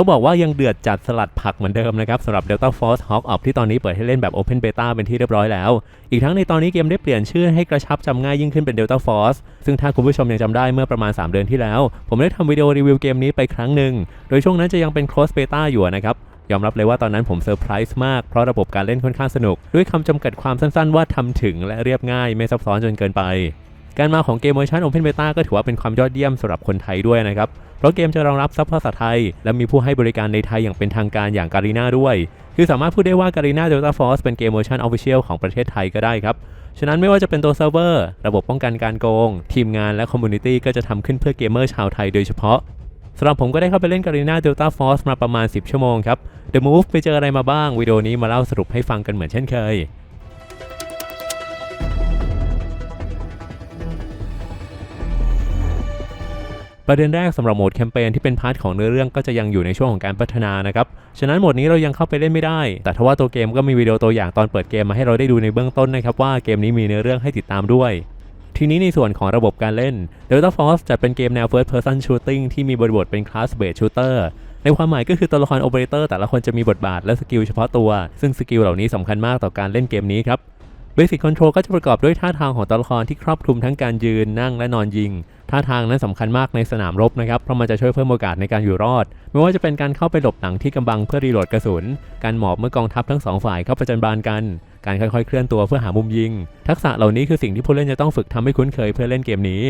ต้องบอกว่ายังเดือดจัดสลัดผักเหมือนเดิมนะครับสำหรับ Delta Force Hawk Off ที่ตอนนี้เปิดให้เล่นแบบ Open Beta เป็นที่เรียบร้อยแล้ว อีกทั้งในตอนนี้เกมได้เปลี่ยนชื่อให้กระชับจำง่ายยิ่งขึ้นเป็น Delta Force ซึ่งถ้าคุณผู้ชมยังจำได้เมื่อประมาณ 3 เดือนที่แล้ว ผมได้ทำวิดีโอรีวิวเกมนี้ไปครั้งหนึ่ง โดยช่วงนั้นจะยังเป็น Close Beta อยู่นะครับยอมรับเลยว่าตอนนั้นผมเซอร์ไพรส์มาก เพราะระบบการเล่นค่อนข้างสนุก ด้วยคำจำกัดความสั้นๆ ว่าทำถึงและเรียบง่าย ไม่ซับซ้อนจนเกินไป การมาของเกมเวอร์ชัน Open Beta ก็ถือว่าเป็นความยอดเยี่ยมสำหรับคนไทยด้วยนะครับ เพราะเกมจะรองรับซับภาษาไทย และมีผู้ให้บริการในไทยอย่างเป็นทางการอย่างการีนาด้วย คือสามารถพูดได้ว่าการีนา Delta Force เป็นเกมเวอร์ชัน Official ของประเทศไทยก็ได้ครับ ฉะนั้นไม่ว่าจะเป็นตัวเซิร์ฟเวอร์ ระบบป้องกันการโกง ทีมงานและคอมมูนิตี้ก็จะทำขึ้นเพื่อเกมเมอร์ชาวไทยโดยเฉพาะสำหรับผมก็ได้เข้าไปเล่นการีนา Delta Force มาประมาณ 10 ชั่วโมงครับ The Move ไปเจออะไรมาบ้างวิดีโอนี้มาเล่าสรุปให้ฟังกันเหมือนเช่นเคย ประเด็นแรกสำหรับโหมดแคมเปญที่เป็นพาร์ทของเนื้อเรื่องก็จะยังอยู่ในช่วงของการพัฒนานะครับ ฉะนั้นโหมดนี้เรายังเข้าไปเล่นไม่ได้ แต่ทว่าตัวเกมก็มีวิดีโอตัวอย่างตอนเปิดเกมมาให้เราได้ดูในเบื้องต้นนะครับว่าเกมนี้มีเนื้อเรื่องให้ติดตามด้วยทีนี้ในส่วนของระบบการเล่น Delta Force จะเป็นเกมแนว First Person Shooting ที่มีบริบทเป็น Class Based Shooter ในความหมายก็คือตัวละครโอเปอเรเตอร์แต่ละคนจะมีบทบาทและสกิลเฉพาะตัว ซึ่งสกิลเหล่านี้สำคัญมากต่อการเล่นเกมนี้ครับ Basic Control ก็จะประกอบด้วยท่าทางของตัวละครที่ครอบคลุมทั้งการยืนนั่งและนอนยิง ท่าทางนั้นสำคัญมากในสนามรบนะครับเพราะมันจะช่วยเพิ่มโอกาสในการอยู่รอด ไม่ว่าจะเป็นการเข้าไปหลบหลังที่กำบังเพื่อรีโหลดกระสุน การหมอบเมื่อกองทัพทั้งสองฝ่ายเข้าประจันบานกัน การค่อยๆเคลื่อนตัวเพื่อหามุมยิง ทักษะเหล่านี้คือสิ่งที่ผู้เล่นจะต้องฝึกทำให้คุ้นเคยเพื่อเล่นเกมนี้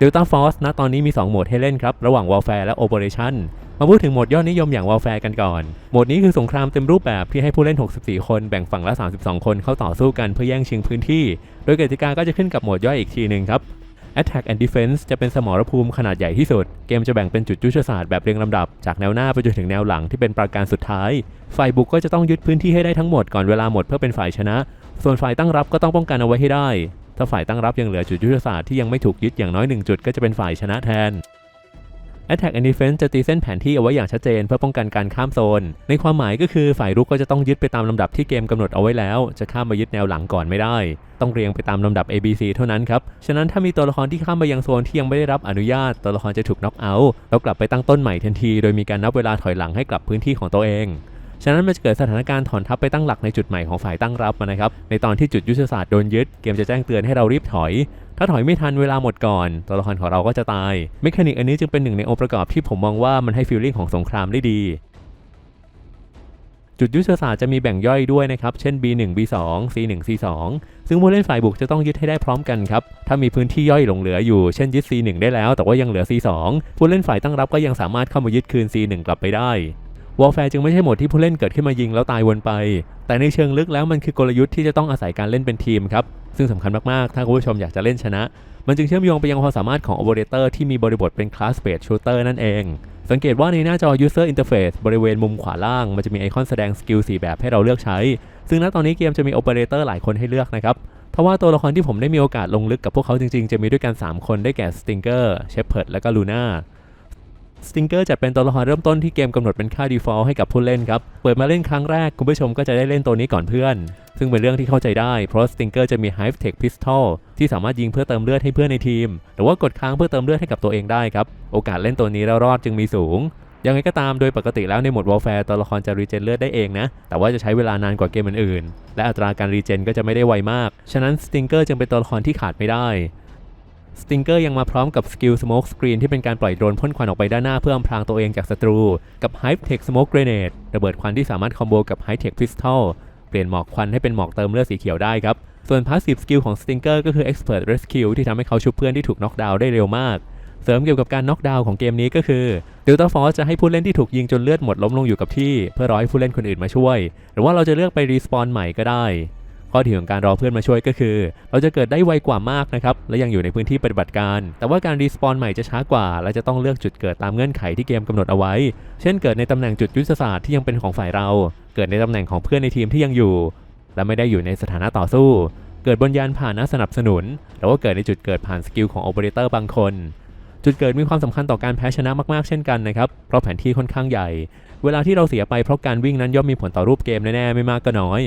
Delta Force ณตอนนี้มี 2 โหมดให้เล่นครับ ระหว่าง Warfare และ Operation มาพูดถึงโหมดยอดนิยมอย่าง Warfare กันก่อน โหมดนี้คือสงครามเต็มรูปแบบที่ให้ผู้เล่น 64 คนแบ่งฝั่งละ 32 คนเข้าต่อสู้กันเพื่อแย่งชิงพื้นที่ โดยกติกาก็จะขึ้นกับโหมดย่อยอีกทีหนึ่งครับ Attack and Defense จะเป็นสมรภูมิขนาดใหญ่ที่สุด เกมจะแบ่งเป็นจุดยุทธศาสตร์แบบเรียงลำดับ จากแนวหน้าไปจนถึงแนวหลังที่เป็นปราการสุดท้าย ฝ่ายบุกก็จะต้องยึดพื้นที่ให้ได้ทั้งหมดก่อนเวลาหมดเพื่อเป็นฝ่ายชนะ ส่วนฝ่ายตั้งรับก็ต้องป้องกันเอาไว้ให้ได้ ถ้าฝ่ายตั้งรับยังเหลือจุดยุทธศาสตร์ที่ยังไม่ถูกยึดอย่างน้อยหนึ่งจุดก็จะเป็นฝ่ายชนะแทน Attack and Defense จะตีเส้นแผนที่เอาไว้อย่างชัดเจนเพื่อป้องกันการข้ามโซน ในความหมายก็คือฝ่ายรุกก็จะต้องยึดไปตามลำดับที่เกมกำหนดเอาไว้แล้ว จะข้ามมายึดแนวหลังก่อนไม่ได้ ต้องเรียงไปตามลำดับ A B C เท่านั้นครับ ฉะนั้นถ้ามีตัวละครที่ข้ามไปยังโซนที่ยังไม่ได้รับอนุญาต ตัวละครจะถูกน็อกเอาท์แล้วกลับไปตั้งต้นใหม่ทันที โดยมีการนับเวลาถอยหลังให้กลับพื้นที่ของตัวเอง ฉะนั้นมันจะเกิดสถานการณ์ถอนทัพไปตั้งหลักในจุดใหม่ของฝ่ายตั้งรับนะครับ ในตอนที่จุดยุทธศาสตร์โดนยึด เกมจะแจ้งเตือนให้เรารีบถอย ถ้าถอยไม่ทันเวลาหมดก่อน ตัวละครของเราก็จะตาย เมคานิกอันนี้จึงเป็นหนึ่งในองค์ประกอบที่ผมมองว่ามันให้ฟีลลิ่งของสงครามได้ดีจุดยุทธศาสตร์จะมีแบ่งย่อยด้วยนะครับ เช่น B1 B2 C1 C2 ซึ่งผู้เล่นฝ่ายบุกจะต้องยึดให้ได้พร้อมกันครับ ถ้ามีพื้นที่ย่อยหลงเหลืออยู่ เช่นยึด C1 ได้แล้ว แต่ว่ายังเหลือ C2 ผู้เล่นฝ่ายตั้งรับก็ยังสามารถเข้ามายึดคืน C1 กลับไปได้ Warfare จึงไม่ใช่โหมดที่ผู้เล่นเกิดขึ้นมายิงแล้วตายวนไป แต่ในเชิงลึกแล้วมันคือกลยุทธ์ที่จะต้องอาศัยการเล่นเป็นทีมครับ ซึ่งสำคัญมาก ๆ ถ้าคุณผู้ชมอยากจะเล่นชนะ มันจึงเชื่อมโยงไปยังความสามารถของ Operator ที่มีบริบทเป็น Class Based Shooter นั่นเอง สังเกตว่าในหน้าจอ User Interface บริเวณมุมขวาล่าง มันจะมีไอคอนแสดงสกิล4แบบให้เราเลือกใช้ ซึ่งณตอนนี้เกมจะมี Operator หลายคนให้เลือกนะครับทว่าตัวละครที่ผมได้มีโอกาสลงลึกกับพวกเขาจริง ๆ จะมีด้วยกัน3คนได้แก่ Stinger Shepherd และก็ Luna สติงเกอร์จะเป็นตัวละครเริ่มต้นที่เกมกำหนดเป็นค่า default ให้กับผู้เล่นครับ เปิดมาเล่นครั้งแรกคุณผู้ชมก็จะได้เล่นตัวนี้ก่อนเพื่อน ซึ่งเป็นเรื่องที่เข้าใจได้ เพราะสติงเกอร์จะมี Hive Tech Pistol ที่สามารถยิงเพื่อเติมเลือดให้เพื่อนในทีม หรือว่ากดค้างเพื่อเติมเลือดให้กับตัวเองได้ครับ โอกาสเล่นตัวนี้แล้วรอดจึงมีสูง ยังไงก็ตามโดยปกติแล้วในโหมด Warfare ตัวละครจะรีเจนเลือดได้เองนะ แต่ว่าจะใช้เวลานานกว่าเกมอื่นๆ และอัตราการรีเจนก็จะไม่ได้ไวมาก ฉะนั้นสติงเกอร์จึงเป็นตัวละครที่ขาดไม่ได้ สติงเกอร์ยังมาพร้อมกับสกิล Smoke Screen ที่เป็นการปล่อยโดรนพ่นควันออกไปด้านหน้าเพื่ออำพรางตัวเองจากศัตรู กับ Hive Tech Smoke Grenade ระเบิดควันที่สามารถคอมโบกับ Hive Tech Pistol เปลี่ยนหมอกควันให้เป็นหมอกเติมเลือดสีเขียวได้ครับ ส่วน Passive Skill ของ Stinger ก็คือ Expert Rescue ที่ทำให้เขาชุบเพื่อนที่ถูกน็อกดาวน์ได้เร็วมาก เสริมเกี่ยวกับการน็อกดาวน์ของเกมนี้ก็คือ Delta Force จะให้ผู้เล่นที่ถูกยิงจนเลือดหมดล้มลงอยู่กับที่ เพื่อรอให้ผู้เล่นคนอื่นมาช่วย หรือว่าเราจะเลือกไปรีสปอนใหม่ก็ได้ ข้อดีของการรอเพื่อนมาช่วยก็คือ เราจะเกิดได้ไวกว่ามากนะครับ และยังอยู่ในพื้นที่ปฏิบัติการ แต่ว่าการรีสปอนใหม่จะช้ากว่า และจะต้องเลือกจุดเกิดตามเงื่อนไขที่เกมกำหนดเอาไว้ เช่นเกิดในตำแหน่งจุดยุทธศาสตร์ที่ยังเป็นของฝ่ายเรา เกิดในตำแหน่งของเพื่อนในทีมที่ยังอยู่ และไม่ได้อยู่ในสถานะต่อสู้ เกิดบนยานผ่านนะสนับสนุนหรือว่าเกิดในจุดเกิดผ่านสกิลของโอเปอเรเตอร์บางคนจุดเกิดมีความสำคัญต่อการแพ้ชนะมากๆเช่นกันนะครับ เพราะแผนที่ค่อนข้างใหญ่ เวลาที่เราเสียไปเพราะการวิ่งนั้นย่อมมีผลต่อรูปเกมแน่ๆไม่มากก็น้อย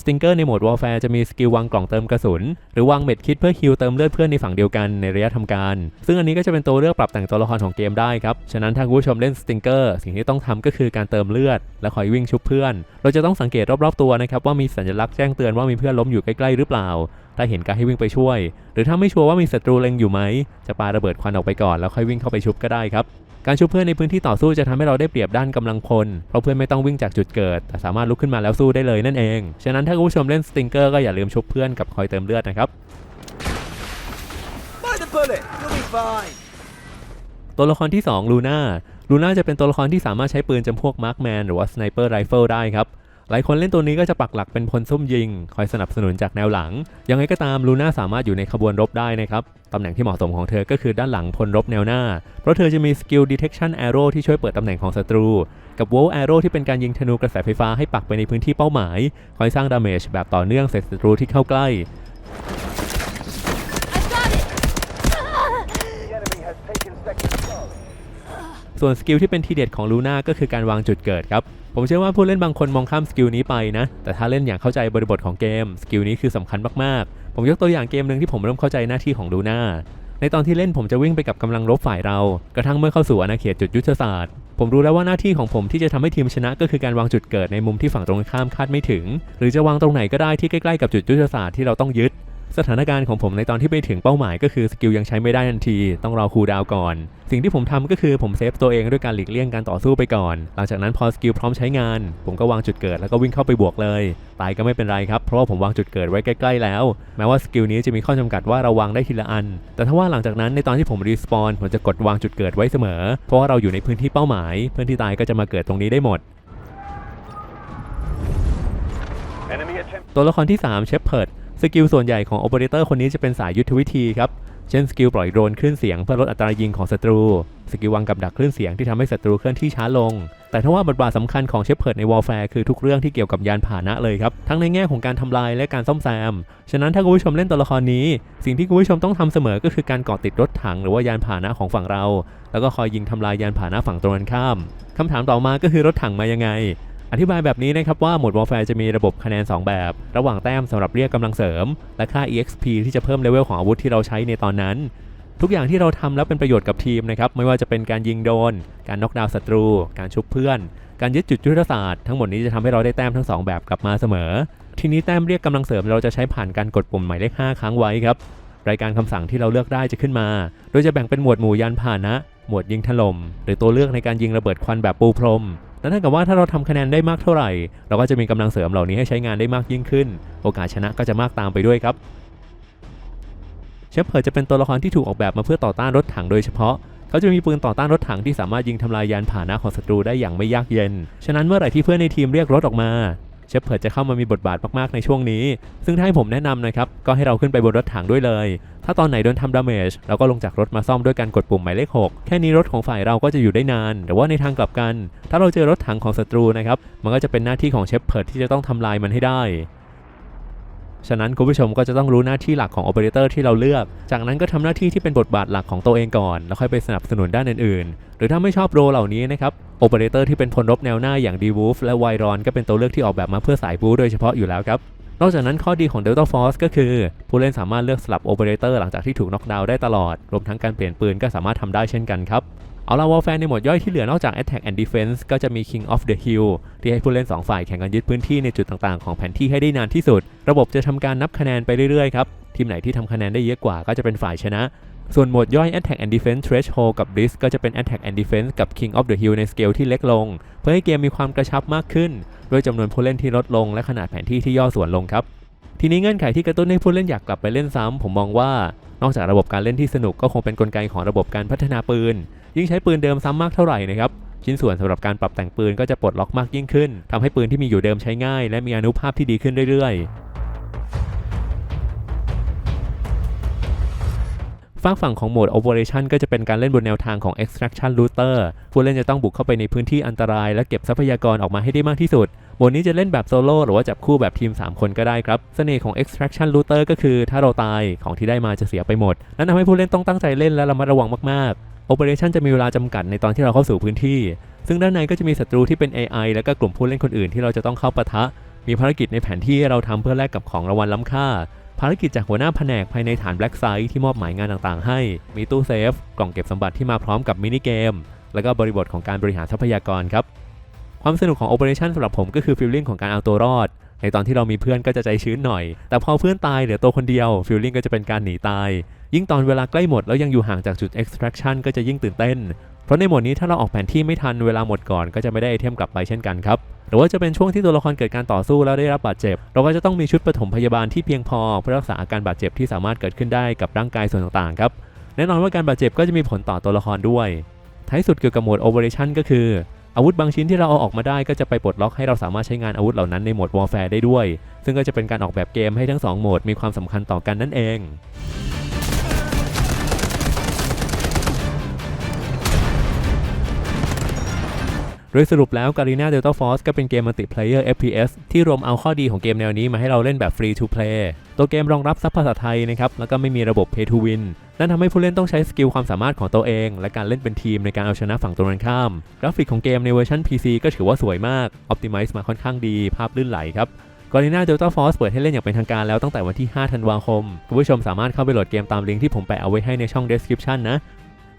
สติงเกอร์ในโหมดวอลแฟร์จะมีสกิลวางกล่องเติมกระสุน หรือวางเม็ดคิดเพื่อฮิลเติมเลือดเพื่อนในฝั่งเดียวกันในระยะทำการ ซึ่งอันนี้ก็จะเป็นตัวเลือกปรับแต่งตัวละครของเกมได้ครับ ฉะนั้นถ้าคุณผู้ชมเล่นสติงเกอร์สิ่งที่ต้องทำก็คือการเติมเลือด และคอยวิ่งชุบเพื่อน เราจะต้องสังเกตรอบๆตัวนะครับว่ามีสัญลักษณ์แจ้งเตือนว่ามีเพื่อนล้มอยู่ใกล้ๆหรือเปล่า ถ้าเห็นก็ให้วิ่งไปช่วย หรือถ้าไม่ชัวร์ว่ามีศัตรูเล็งอยู่ไหมจะปาระเบิดควันออกไปก่อนแล้วค่อยวิ่งเข้าไปชุบก็ได้ครับ การชุบเพื่อนในพื้นที่ต่อสู้จะทำให้เราได้เปรียบด้านกำลังพล เพราะเพื่อนไม่ต้องวิ่งจากจุดเกิด แต่สามารถลุกขึ้นมาแล้วสู้ได้เลยนั่นเอง ฉะนั้นถ้าคุณผู้ชมเล่นสติงเกอร์ก็อย่าลืมชุบเพื่อนกับคอยเติมเลือดนะครับ By the bullet, you'll be fine. ตัวละครที่2ลูน่าลูน่าจะเป็นตัวละครที่สามารถใช้ปืนจำพวกมาร์คแมนหรือว่าสไนเปอร์ไรเฟิลได้ครับ หลายคนเล่นตัวนี้ก็จะปักหลักเป็นพลซุ่มยิง คอยสนับสนุนจากแนวหลัง ยังไงก็ตามลูน่าสามารถอยู่ในขบวนรบได้นะครับ ตำแหน่งที่เหมาะสมของเธอก็คือด้านหลังพลรบแนวหน้า เพราะเธอจะมีสกิล detection arrow ที่ช่วยเปิดตำแหน่งของศัตรู กับ wall arrow ที่เป็นการยิงธนูกระแสไฟฟ้าให้ปักไปในพื้นที่เป้าหมาย คอยสร้างดาเมจแบบต่อเนื่องใส่ศัตรูที่เข้าใกล้ ส่วนสกิลที่เป็นทีเด็ดของลูน่าก็คือการวางจุดเกิดครับ ผมเชื่อว่าผู้เล่นบางคนมองข้ามสกิลนี้ไปนะ แต่ถ้าเล่นอย่างเข้าใจบริบทของเกม สกิลนี้คือสำคัญมากๆ ผมยกตัวอย่างเกมหนึ่งที่ผมเริ่มเข้าใจหน้าที่ของลูน่า ในตอนที่เล่นผมจะวิ่งไปกับกำลังรบฝ่ายเรา กระทั่งเมื่อเข้าสู่อาณาเขตจุดยุทธศาสตร์ ผมรู้แล้วว่าหน้าที่ของผมที่จะทำให้ทีมชนะ ก็คือการวางจุดเกิดในมุมที่ฝั่งตรงข้ามคาดไม่ถึง หรือจะวางตรงไหนก็ได้ที่ใกล้ๆกับจุดยุทธศาสตร์ที่เราต้องยึด สถานการณ์ของผมในตอนที่ไปถึงเป้าหมายก็คือสกิลยังใช้ไม่ได้ทันที ต้องรอคูลดาวน์ก่อน สิ่งที่ผมทำก็คือผมเซฟตัวเองด้วยการหลีกเลี่ยงการต่อสู้ไปก่อน หลังจากนั้นพอสกิลพร้อมใช้งาน ผมก็วางจุดเกิดแล้วก็วิ่งเข้าไปบวกเลย ตายก็ไม่เป็นไรครับ เพราะว่าผมวางจุดเกิดไว้ใกล้ ๆ แล้ว แม้ว่าสกิลนี้จะมีข้อจำกัดว่าเราวางได้ทีละอัน แต่ถ้าว่าหลังจากนั้นในตอนที่ผมรีสปอนผมจะกดวางจุดเกิดไว้เสมอ เพราะว่าเราอยู่ในพื้นที่เป้าหมาย เพื่อนที่ตายก็จะมาเกิดตรงนี้ได้หมด Enemy attempt. ตัวละครที่ 3 เชฟเพิร์ด สกิลส่วนใหญ่ของโอเปอเรเตอร์คนนี้จะเป็นสายยุทธวิธีครับ เช่นสกิลปล่อยโดรนคลื่นเสียงเพื่อลดอัตรายิงของศัตรู สกิลวางกับดักคลื่นเสียงที่ทำให้ศัตรูเคลื่อนที่ช้าลง แต่ถ้าว่าบทบาทสำคัญของเชฟเพิร์ดในวอลแฟร์คือทุกเรื่องที่เกี่ยวกับยานพาหนะเลยครับ ทั้งในแง่ของการทำลายและการซ่อมแซม ฉะนั้นถ้าคุณผู้ชมเล่นตัวละครนี้ สิ่งที่คุณผู้ชมต้องทำเสมอก็คือการเกาะติดรถถังหรือว่ายานพาหนะของฝั่งเรา แล้วก็คอยยิงทำลายยานพาหนะฝั่งตรงกันข้ามคำถามต่อมาก็คือรถถังมายังไง อธิบายแบบนี้นะครับว่าหมวด Warfare จะมีระบบคะแนน 2 แบบ ระหว่างแต้มสำหรับเรียกกำลังเสริม และค่า EXP ที่จะเพิ่มเลเวลของอาวุธที่เราใช้ในตอนนั้น ทุกอย่างที่เราทำแล้วเป็นประโยชน์กับทีมนะครับไม่ว่าจะเป็นการยิงโดน การน็อกดาวน์ศัตรู การชุบเพื่อน การยึดจุดยุทธศาสตร์ทั้งหมดนี้จะทำให้เราได้แต้มทั้งสองแบบกลับมาเสมอ ทีนี้แต้มเรียกกำลังเสริมเราจะใช้ผ่านการกดปุ่มหมายเลข5ครั้งไว้ครับรายการคำสั่งที่เราเลือกได้จะขึ้นมา โดยจะแบ่งเป็นหมวดหมู่ยานพาหนะ หมวดยิงถล่มหรือตัวเลือกในการยิงระเบิดควันแบบปูพรม นั่นเท่ากับว่าถ้าเราทำคะแนนได้มากเท่าไหร่ เราก็จะมีกำลังเสริมเหล่านี้ให้ใช้งานได้มากยิ่งขึ้น โอกาสชนะก็จะมากตามไปด้วยครับเชฟเพิร์ดจะเป็นตัวละครที่ถูกออกแบบมาเพื่อต่อต้านรถถังโดยเฉพาะเขาจะมีปืนต่อต้านรถถังที่สามารถยิงทำลายยานพาหนะของศัตรูได้อย่างไม่ยากเย็น ฉะนั้นเมื่อไหร่ที่เพื่อนในทีมเรียกรถออกมา เชฟเพิร์ดจะเข้ามามีบทบาทมากๆในช่วงนี้ ซึ่งถ้าให้ผมแนะนำนะครับ ก็ให้เราขึ้นไปบนรถถังด้วยเลย ถ้าตอนไหนโดนทำดาเมจเราก็ลงจากรถมาซ่อมด้วยการกดปุ่มหมายเลข 6 แค่นี้รถของฝ่ายเราก็จะอยู่ได้นาน แต่ว่าในทางกลับกัน ถ้าเราเจอรถถังของศัตรูนะครับ มันก็จะเป็นหน้าที่ของเชฟเพิร์ดที่จะต้องทำลายมันให้ได้ ฉะนั้นคุณผู้ชมก็จะต้องรู้หน้าที่หลักของโอเปอเรเตอร์ที่เราเลือก จากนั้นก็ทำหน้าที่ที่เป็นบทบาทหลักของตัวเองก่อน แล้วค่อยไปสนับสนุนด้านอื่นๆ หรือถ้าไม่ชอบโรเหล่านี้นะครับโอเปอเรเตอร์ที่เป็นพลรบแนวหน้าอย่างดีวูฟและไวรอนก็เป็นตัวเลือกที่ออกแบบมาเพื่อสายบู๊โดยเฉพาะอยู่แล้วครับนอกจากนั้นข้อดีของ Delta Force ก็คือ ผู้เล่นสามารถเลือกสลับโอเปอเรเตอร์หลังจากที่ถูกน็อกดาวน์ได้ตลอด รวมทั้งการเปลี่ยนปืนก็สามารถทำได้เช่นกันครับ เอาละวอลแฟร์ในหมวดย่อยที่เหลือนอกจาก Attack and Defense ก็จะมี King of the Hill ที่ให้ผู้เล่น 2 ฝ่ายแข่งกันยึดพื้นที่ในจุดต่างๆ ของแผนที่ให้ได้นานที่สุด ระบบจะทำการนับคะแนนไปเรื่อยๆครับ ทีมไหนที่ทำคะแนนได้เยอะกว่าก็จะเป็นฝ่ายชนะ ส่วนโหมดย่อย Attack and Defense Threshold กับ Blitz ก็จะเป็น Attack and Defense กับ King of the Hill ในสเกลที่เล็กลง เพื่อให้เกมมีความกระชับมากขึ้นด้วยจำนวนผู้เล่นที่ลดลงและขนาดแผนที่ที่ย่อส่วนลงครับทีนี้เงื่อนไขที่กระตุ้นให้ผู้เล่นอยากกลับไปเล่นซ้ำผมมองว่า นอกจากระบบการเล่นที่สนุกก็คงเป็นกลไกของระบบการพัฒนาปืน ยิ่งใช้ปืนเดิมซ้ำมากเท่าไหร่นะครับชิ้นส่วนสำหรับการปรับแต่งปืนก็จะปลดล็อกมากยิ่งขึ้นทำให้ปืนที่มีอยู่เดิมใช้ง่าย และมีอนุภาพที่ดีขึ้นเรื่อยๆ ฝากฝั่งของโหมด Operation ก็จะเป็นการเล่นบนแนวทางของ Extraction Looter ผู้เล่นจะต้องบุกเข้าไปในพื้นที่อันตราย และเก็บทรัพยากรออกมาให้ได้มากที่สุดโหมดนี้จะเล่นแบบโซโล่หรือว่าจับคู่แบบทีม 3 คนก็ได้ครับเสน่ห์ของ extraction looter ก็คือถ้าเราตายของที่ได้มาจะเสียไปหมด นั่นทำให้ผู้เล่นต้องตั้งใจเล่นและระมัดระวังมากๆ operation จะมีเวลาจำกัดในตอนที่เราเข้าสู่พื้นที่ ซึ่งด้านในก็จะมีศัตรูที่เป็น AI และก็กลุ่มผู้เล่นคนอื่นที่เราจะต้องเข้าปะทะ มีภารกิจในแผนที่เราทำเพื่อแลกกับของรางวัลล้ำค่า ภารกิจจากหัวหน้าแผนกภายในฐาน Black Site ที่มอบหมายงานต่างๆ ให้ มีตู้เซฟ กล่องเก็บสมบัติที่มาพร้อมกับมินิเกม แล้วก็บริบทของการบริหารทรัพยากรครับ ความสนุกของ Operation สำหรับผมก็คือฟีลลิ่งของการเอาตัวรอด ในตอนที่เรามีเพื่อนก็จะใจชื้นหน่อย แต่พอเพื่อนตายเหลือตัวคนเดียวฟีลลิ่งก็จะเป็นการหนีตาย ยิ่งตอนเวลาใกล้หมดแล้วยังอยู่ห่างจากจุด extraction ก็จะยิ่งตื่นเต้น เพราะในหมดนี้ถ้าเราออกแผนที่ไม่ทันเวลาหมดก่อนก็จะไม่ได้ไอเทมกลับไปเช่นกันครับหรือว่าจะเป็นช่วงที่ตัวละครเกิดการต่อสู้แล้วได้รับบาดเจ็บ เราก็จะต้องมีชุดปฐมพยาบาลที่เพียงพอเพื่อรักษาอาการบาดเจ็บที่สามารถเกิดขึ้นได้กับร่างกายส่วนต่างๆครับแน่นอนว่าการบาดเจ็บก็จะมีผลต่อตัวละครด้วย ท้ายสุดเกี่ยวกับโหมด Operation ก็คือ อาวุธบางชิ้นที่เราเอาออกมาได้ก็จะไปปลดล็อกให้เราสามารถใช้งานอาวุธเหล่านั้นในโหมด Warfare ได้ด้วย ซึ่งก็จะเป็นการออกแบบเกมให้ทั้งสองโหมดมีความสำคัญต่อกันนั่นเอง ดยสรุปแล้ว Garena Delta Force ก็เป็นเกมมัลติเพลเยอร์ FPS ที่รวมเอาข้อดีของเกมแนวนี้มาให้เราเล่นแบบ Free to Play ตัวเกมรองรับซับภาษาไทยนะครับ แล้วก็ไม่มีระบบ Pay to Win นั่นทำให้ผู้เล่นต้องใช้สกิลความสามารถของตัวเอง และการเล่นเป็นทีมในการเอาชนะฝั่งตรงกันข้าม กราฟิกของเกมในเวอร์ชัน PC ก็ถือว่าสวยมาก Optimize มาค่อนข้างดี ภาพลื่นไหลครับ Garena Delta Force เปิดให้เล่นอย่างเป็นทางการแล้วตั้งแต่วันที่ 5 ธันวาคม คุณผู้ชมสามารถเข้าไปโหลดเกมตามลิงก์ที่ผมแปะเอาไว้ให้ในช่อง description นะ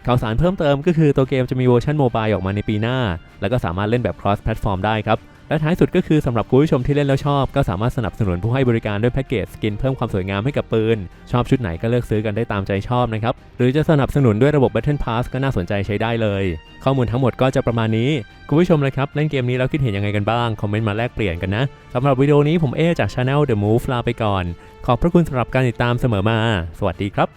ข่าวสารเพิ่มเติมก็คือตัวเกมจะมีเวอร์ชันโมบายออกมาในปีหน้า แล้วก็สามารถเล่นแบบ cross platform ได้ครับ และท้ายสุดก็คือสำหรับคุณผู้ชมที่เล่นแล้วชอบ ก็สามารถสนับสนุนผู้ให้บริการด้วยแพ็กเกจสกินเพิ่มความสวยงามให้กับปืน ชอบชุดไหนก็เลือกซื้อกันได้ตามใจชอบนะครับ หรือจะสนับสนุนด้วยระบบ Battle Pass ก็น่าสนใจใช้ได้เลย ข้อมูลทั้งหมดก็จะประมาณนี้คุณผู้ชมเลยครับเล่นเกมนี้แล้วคิดเห็นยังไงกันบ้างคอมเมนต์มาแลกเปลี่ยนกันนะสำหรับวิดีโอนี้ผมเอจาก Channel The Move ลาไปก่อน ขอบพระคุณสำหรับการติดตามเสมอมา สวัสดีครับ